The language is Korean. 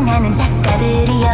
사랑하는 작가들이여.